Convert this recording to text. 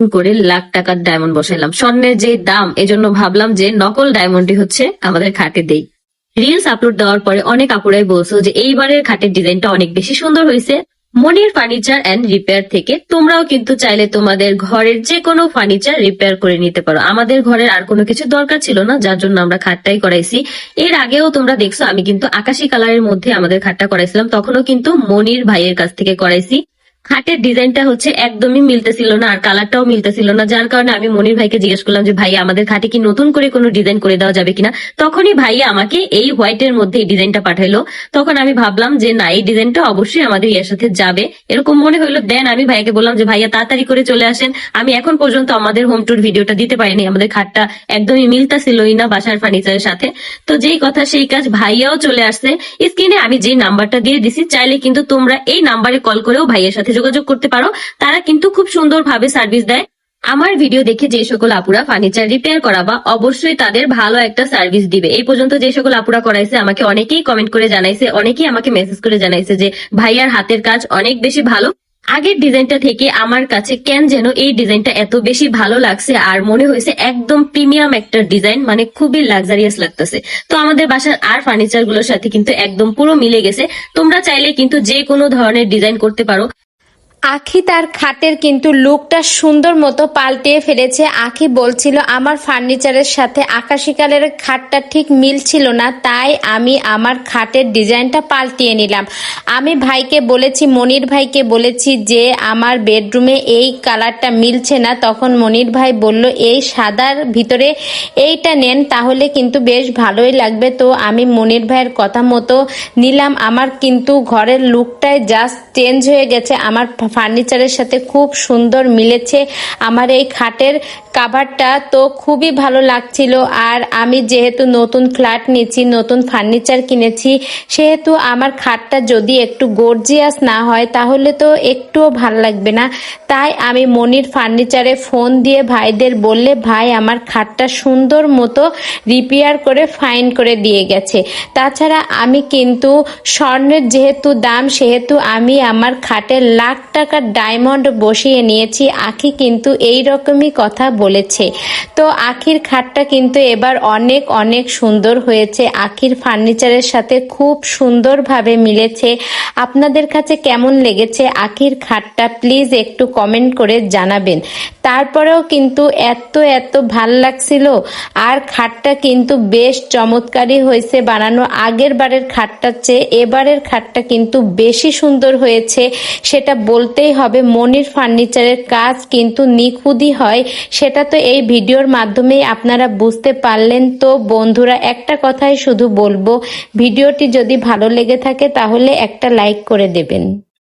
করে লাখ টাকার ডায়মন্ড বসাইলাম। স্বর্ণের যে দাম, এজন্য ভাবলাম যে নকল ডায়মন্ডই হচ্ছে আমাদের খাটে দেই। রিলস আপলোড দেওয়ার পরে অনেক আপুরাই বলছো যে, এইবারের খাটের ডিজাইনটা অনেক বেশি সুন্দর হয়েছে মনির ফার্নিচার অ্যান্ড রিপেয়ার থেকে তোমরাও কিন্তু চাইলে তোমাদের ঘরের যে কোনো ফার্নিচার রিপেয়ার করে নিতে পারো। আমাদের ঘরের আর কোনো কিছু দরকার ছিল না, যার জন্য আমরা খাটটাই করাইছি। এর আগেও তোমরা দেখছ, আমি কিন্তু আকাশি কালারের মধ্যে আমাদের খাটটা করাইছিলাম। তখনও কিন্তু মনির ভাইয়ের কাছ থেকে করাইছি। খাটের ডিজাইনটা হচ্ছে একদমই মিলতেছিল না আর কালারটাও মিলতেছিল না। যার কারণে আমি মনির ভাইকে জিজ্ঞেস করলাম যে ভাই আমাদের খাটে কি নতুন করে কোনো ডিজাইন করে দেওয়া যাবে কিনা? তখনই ভাইয়া আমাকে এই হোয়াইটের মধ্যে এই ডিজাইনটা পাঠাইলো। তখন আমি ভাবলাম যে, না, এই ডিজাইনটা অবশ্যই আমাদের ইয়ের সাথে যাবে। এরকম মনে হইল। দেন আমি ভাইয়াকে বললাম যে, ভাইয়া, তাড়াতাড়ি করে চলে আসেন। আমি এখন পর্যন্ত আমাদের হোম ট্যুর ভিডিওটা দিতে পারিনি। আমাদের খাটটা একদমই মিলতাছিলই না বাসার ফার্নিচারের সাথে। তো যেই কথা সেই কাজ ভাইয়াও চলে আসছে। স্ক্রিনে আমি যে নাম্বারটা দিয়ে দিছি, চাইলে কিন্তু তোমরা এই নাম্বারে কল করেও ভাইয়ের সাথে যোগাযোগ করতে পারো, তারা কিন্তু খুব সুন্দরভাবে সার্ভিস দেয়। আমার ভিডিও দেখে যে সকল আপুরা ফার্নিচার রিপেয়ার করাবা, অবশ্যই তাদের ভালো একটা সার্ভিস দিবে। এই পর্যন্ত যে সকল আপুরা করাইছে, আমাকে অনেকেই কমেন্ট করে জানাইছে, অনেকেই আমাকে মেসেজ করে জানাইছে যে, ভাইয়ার হাতের কাজ অনেক বেশি ভালো। আগের ডিজাইনটা থেকে আমার কাছে কেন যেন এই ডিজাইনটা এত বেশি ভালো লাগছে, আর মনে হয়েছে একদম প্রিমিয়াম একটা ডিজাইন মানে খুবই লাক্সারিয়াস লাগতেছে। তো আমাদের বাসার আর ফার্নিচারগুলোর সাথে কিন্তু একদম পুরো মিলে গেছে। তোমরা চাইলে কিন্তু যে কোনো ধরনের ডিজাইন করতে পারো। আখি তার খাটের কিন্তু লুকটা সুন্দর মতো পাল্টিয়ে ফেলেছে। আখি বলছিল, আমার ফার্নিচারের সাথে আকাশি কালারের খাটটা ঠিক মিল ছিল না, তাই আমি আমার খাটের ডিজাইনটা পাল্টিয়ে নিলাম। আমি ভাইকে বলেছি, মনির ভাইকে বলেছি যে, আমার বেডরুমে এই কালারটা মিলছে না। তখন মনির ভাই বলল, এই সাদার ভিতরে এইটা নেন, তাহলে কিন্তু বেশ ভালোই লাগবে। তো আমি মনির ভাইয়ের কথা মতো নিলাম। আমার কিন্তু ঘরের লুকটাই জাস্ট চেঞ্জ হয়ে গেছে। আমার ফার্নিচারের সাথে খুব সুন্দর মিলেছে। আমার এই খাটের কাভারটা তো খুবই ভালো লাগছিল। আর আমি যেহেতু নতুন ফ্ল্যাট নিয়েছি, নতুন ফার্নিচার কিনেছি, সেহেতু আমার খাটটা যদি একটু গর্জিয়াস না হয়, তাহলে তো একটুও ভালো লাগবে না। তাই আমি মনির ফার্নিচারে ফোন দিয়ে ভাইদের বললে, ভাই, আমার খাটটা সুন্দর মতো রিপেয়ার করে ফাইন করে দিয়ে গেছে। তাছাড়া আমি কিন্তু স্বর্ণের যেহেতু দাম, সেহেতু আমি আমার খাটে লাখ টাকার ডায়মন্ড বসিয়ে নিয়েছি, আখি কিন্তু এই রকমই কথা বলেছে। তো আখির খাটটা কিন্তু এবার অনেক অনেক সুন্দর হয়েছে। আখির ফার্নিচারের সাথে খুব সুন্দরভাবে মিলেছে। আপনাদের কাছে কেমন লেগেছে আখির খাটটা? প্লিজ একটু কমেন্ট করে জানাবেন। তারপরেও কিন্তু এত এত ভালো লাগছিল। আর খাটটা কিন্তু বেশ চমৎকারই হয়েছে বানানো। আগের বারের খাটটার চেয়ে এবারের খাটটা কিন্তু বেশি সুন্দর হয়েছে, সেটা বলতেই হবে, মনির ফার্নিচারের কাজ কিন্তু নিখুঁতই হয়, সেটা তো এই ভিডিওর মাধ্যমেই আপনারা বুঝতে পারলেন। তো বন্ধুরা, একটা কথাই শুধু বলব, ভিডিওটি যদি ভালো লেগে থাকে তাহলে একটা লাইক করে দেবেন।